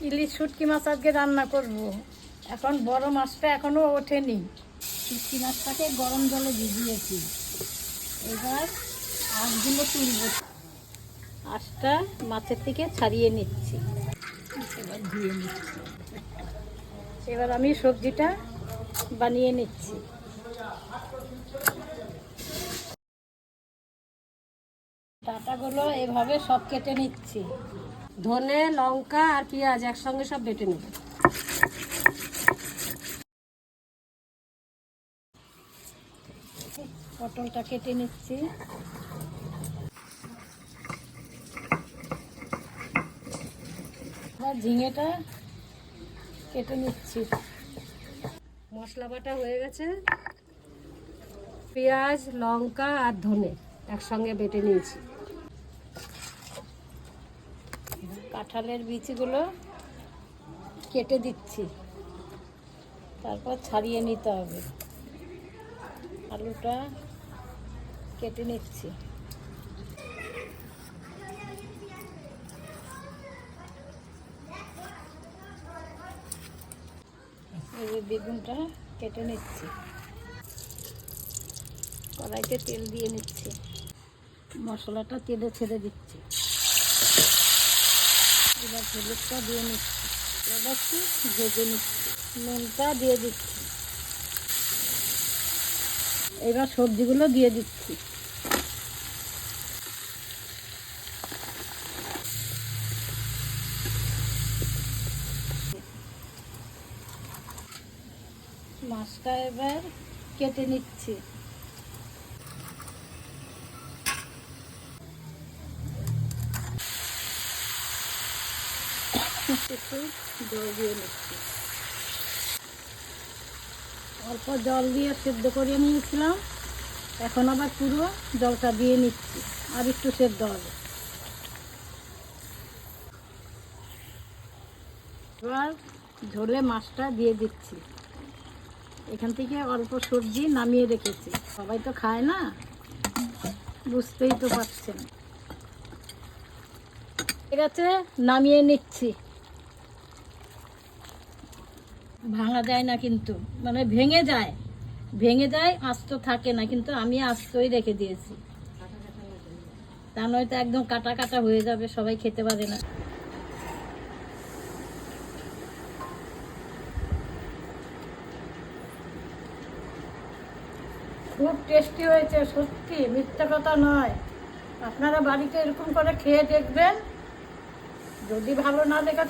ইলিশ শুটকি মাছ আজকে রান্না করব। এখন বড় মাছটা এখনও ওঠেনি। শুটকি মাছটাকে গরম জলে ভিজিয়েছি। এবার আঁশগুলো তুলব। আঁশটা মাছের থেকে ছাড়িয়ে নিচ্ছি। এবার নিচ্ছি। এবার আমি সবজিটা বানিয়ে নিচ্ছি। ডাটাগুলো এভাবে সব কেটে নিচ্ছি। ধনে, লঙ্কা আর পেঁয়াজ একসঙ্গে সব বেটে নেব। পটলটা কেটে নিচ্ছি। আর ঝিঙেটা কেটে নিচ্ছি। মশলা বাটা হয়ে গেছে। পেঁয়াজ, লঙ্কা আর ধনে একসঙ্গে বেটে নিয়েছি। কাঁঠালের বীজগুলো কেটে দিচ্ছি। তারপর ছাড়িয়ে নিতে হবে। আলুটা কেটে নিচ্ছি। এই বেগুনটা কেটে নিচ্ছি। কড়াইতে তেল দিয়ে নিচ্ছি। মশলাটা তেলে ছেড়ে দিচ্ছি। এবার হলুদটা দিয়ে নিচ্ছি। একটু ভেজে নিচ্ছি। নুনটা দিয়ে দিচ্ছি। এবার সবজিগুলো দিয়ে দিচ্ছি। মাছটা এবার কেটে নিচ্ছি। জল দিয়ে অল্প জল দিয়ে সেদ্ধ করে নিয়েছিলাম। এখন আবার পুরো জলটা দিয়ে নিচ্ছি, আর একটু সেদ্ধ হবে। এবার ঝোলে মাছটা দিয়ে দিচ্ছি। এখান থেকে অল্প সবজি নামিয়ে রেখেছি। সবাই তো খায় না? বুঝতেই তো পারছেন। ঠিক আছে, নামিয়ে নিচ্ছি। ভাঙা যায় না কিন্তু। মানে ভেঙে যায়। ভেঙে যায়, আস্ত থাকে না, কিন্তু আমি আস্তই রেখে দিয়েছি। তা নয়তো একদম কাটা কাটা হয়ে যাবে, সবাই খেতে পারে না। খুব টেস্টি হয়েছে, সত্যি, মিথ্যা কথা নয়। আপনারা বাড়িতে এরকম করে খেয়ে দেখবেন। যদি ভালো না থাকে